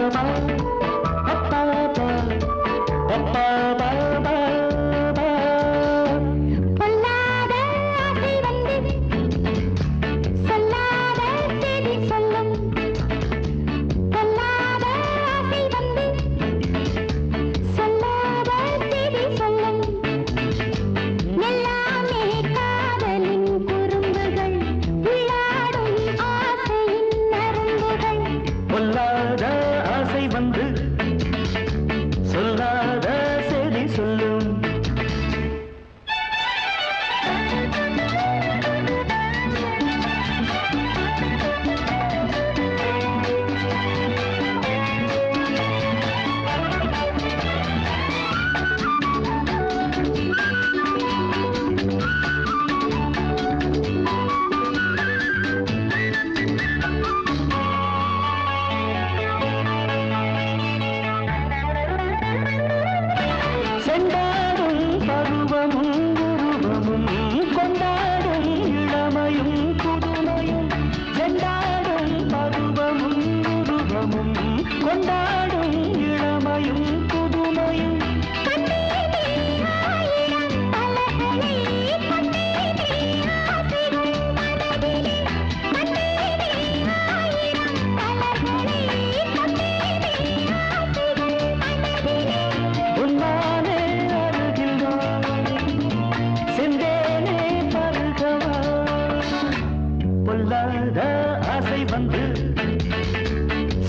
Müzik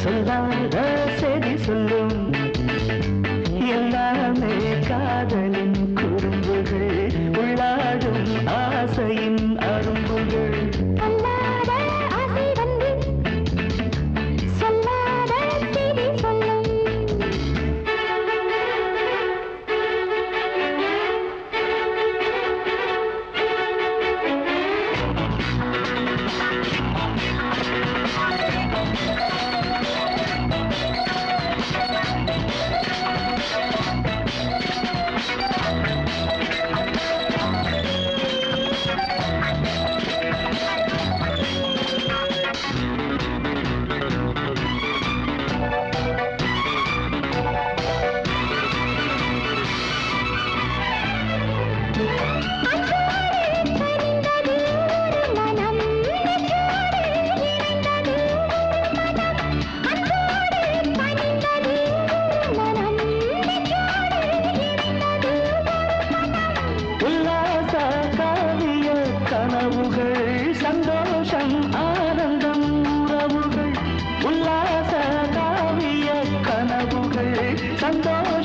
சொல்லாத செடி சொல்லும். எல்லாமே காதலின்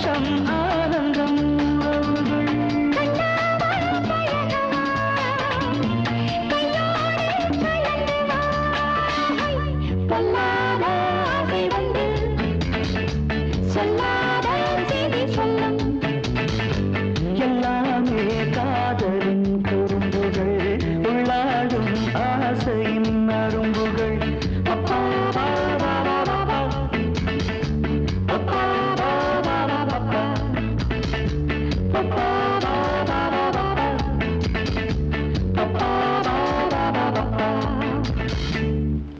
சந்தோஷம் ஆ Thank you.